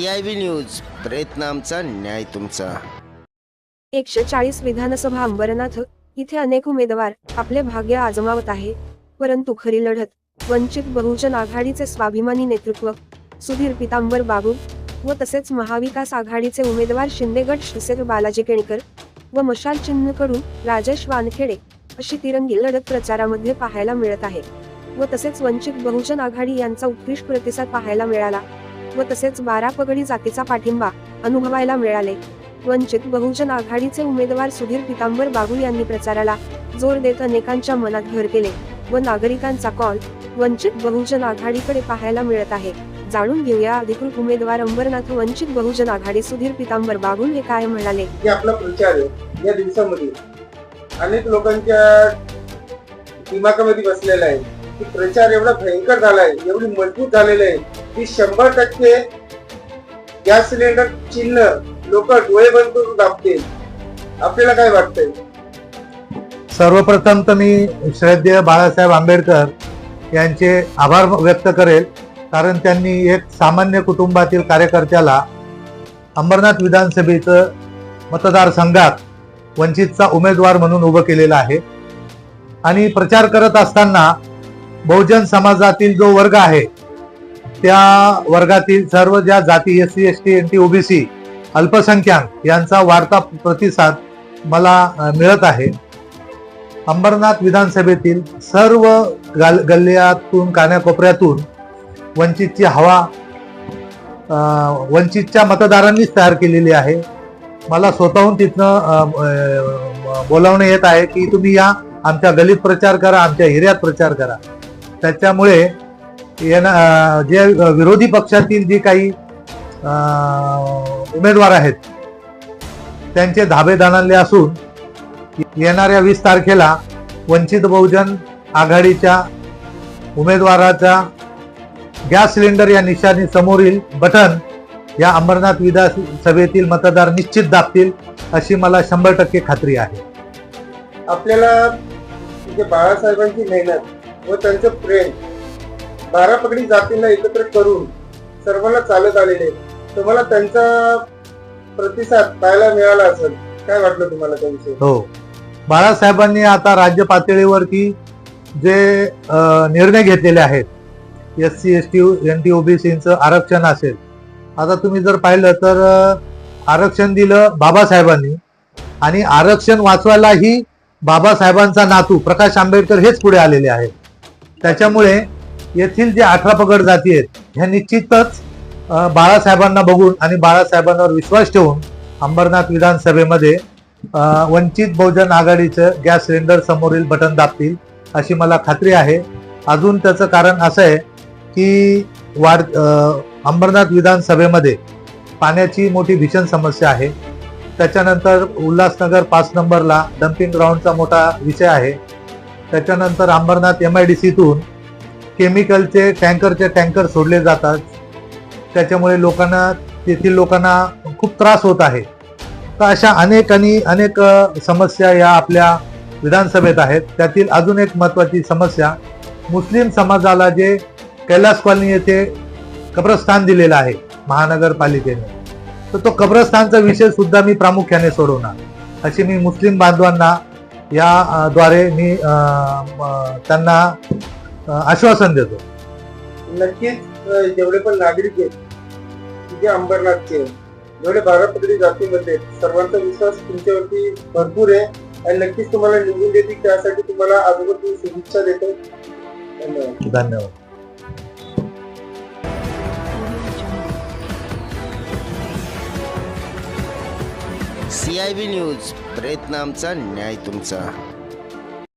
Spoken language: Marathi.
सी आय व्ही न्यूज प्रयत्न आमचा न्याय तुमचा. एकशे चाळीस विधानसभा अंबरनाथ इथे अनेक उमेदवार आपले भाग्य आजमावत आहे परंतु खरी लढत वंचित बहुजन आघाडीचे स्वाभिमानी नेतृत्व सुधीर पितांबर बाबू व तसेच महाविकास आघाडीचे उमेदवार शिंदेगड शिवसेना बालाजी केणकर व मशाल चिन्हकडून राजेश वानखेडे अशी तिरंगी लढत प्रचारामध्ये पाहायला मिळत आहे व तसेच वंचित बहुजन आघाडी यांचा उत्कृष्ट प्रतिसाद पाहायला मिळाला. व तसेच बारा पगडी जातीचा पाठिंबा अनुभवायला मिळाले. वंचित बहुजन आघाडीचे उमेदवार सुधीर पितांबर बागुल यांनी प्रचाराला जोर देत अनेकांच्या मनात घर केले व नागरिकांचा कॉल वंचित बहुजन आघाडीकडे पाहायला मिळत आहे. जाणून घेऊया अधिकृत उमेदवार अंबरनाथ वंचित बहुजन आघाडी सुधीर पितांबर बागुल हे काय म्हणाले? आपला प्रचार आहे. या दिवसामध्ये अनेक लोकांच्या दिमागामध्ये बसलेला आहे की प्रचार एवढा भयंकर झालाय एवढी मजबूत झालेली आहे की शंभर टक्के गॅस सिलेंडर चिन्ह लोक डोळे बंद करून दाबतील. आपल्याला काय वाटतंय? सर्वप्रथम तर मी श्रद्धेय बाळासाहेब आंबेडकर यांचे आभार व्यक्त करेल कारण त्यांनी एक सामान्य कुटुंबातील कार्यकर्त्याला अंबरनाथ विधानसभेचं मतदारसंघात वंचितचा उमेदवार म्हणून उभं केलेलं आहे. आणि प्रचार करत असताना बहुजन समाजातील जो वर्ग आहे त्या वर्गातील सर्व ज्या जाती S C S T N T OBC अल्पसंख्याक यांचा वाढता प्रतिसाद मला मिळत आहे. अंबरनाथ विधानसभेतील सर्व गल गल्ल्यातून कान्याकोपऱ्यातून वंचितची हवा वंचितच्या मतदारांनीच तयार केलेली आहे. मला स्वतःहून तिथनं बोलावणे बोलावणं येत आहे की तुम्ही या आमच्या गलीत प्रचार करा आमच्या हिऱ्यात प्रचार करा. त्याच्यामुळे जे विरोधी पक्षातील जी काही उमेदवार आहेत त्यांचे धाबे दाणाले असून येणाऱ्या वीस तारखेला वंचित बहुजन आघाडीच्या उमेदवाराचा गॅस सिलेंडर या निशाणी समोरील बटन या अंबरनाथ विधानसभेतील मतदार निश्चित दाबतील अशी मला शंभर टक्के खात्री आहे. आपल्याला म्हणजे बाळासाहेबांची मेहनत व त्यांचं प्रेम. बारा पगडी जातींना एकत्र करून सर्वांना चालत आलेले. तुम्हाला त्यांचा प्रतिसाद पाहायला मिळाला असेल. काय वाटलं तुम्हाला त्यांचे हो. बाळासाहेबांनी आता राज्य पातळीवरती जे निर्णय घेतलेले आहेत S C S T N T ओबीसीचं आरक्षण असेल. आता तुम्ही जर पाहिलं तर आरक्षण दिलं बाबासाहेबांनी आणि आरक्षण वाचवायलाही बाबासाहेबांचा नातू प्रकाश आंबेडकर हेच पुढे आलेले आहेत. त्याच्यामुळे येथील जे अठरा पगड जाती आहेत ह्या निश्चितच बाळासाहेबांना बघून आणि बाळासाहेबांवर विश्वास ठेवून अंबरनाथ विधानसभेमध्ये वंचित बहुजन आघाडीचं गॅस सिलेंडर समोरील बटन दाबतील अशी मला खात्री आहे. अजून त्याचं कारण असं आहे की वाढ अंबरनाथ विधानसभेमध्ये पाण्याची मोठी भीषण समस्या आहे. त्याच्यानंतर उल्हासनगर पाच नंबरला डम्पिंग ग्राउंडचा मोठा विषय आहे. त्याच्यानंतर अंबरनाथ एम आय डी सीतून केमिकलचे टँकरचे टँकर सोडले जातात. त्याच्यामुळे लोकांना तेथील लोकांना खूप त्रास होत आहे. तर अशा अनेक आणि अनेक समस्या या आपल्या विधानसभेत आहेत. त्यातील अजून एक महत्त्वाची समस्या मुस्लिम समाजाला जे कैलास कॉलनी येथे कब्रस्थान दिलेलं आहे महानगरपालिकेने तर तो कब्रस्थानचा विषय सुद्धा मी प्रामुख्याने सोडवणार. अशी मी मुस्लिम बांधवांना या अ, द्वारे मी त्यांना आश्वासन देतो. नक्कीच जेवढे पण नागरिक आहेत जे अंबरनाथचे जेवढे बारा पगडी जातीमध्ये सर्वांचा विश्वास तुमच्यावरती भरपूर आहे आणि नक्कीच तुम्हाला निवडून देतील त्यासाठी तुम्हाला अगोदर शुभेच्छा देतो. धन्यवाद. धन्यवाद. सी आय बी न्यूज प्रयत्न आमचा न्याय तुमचा.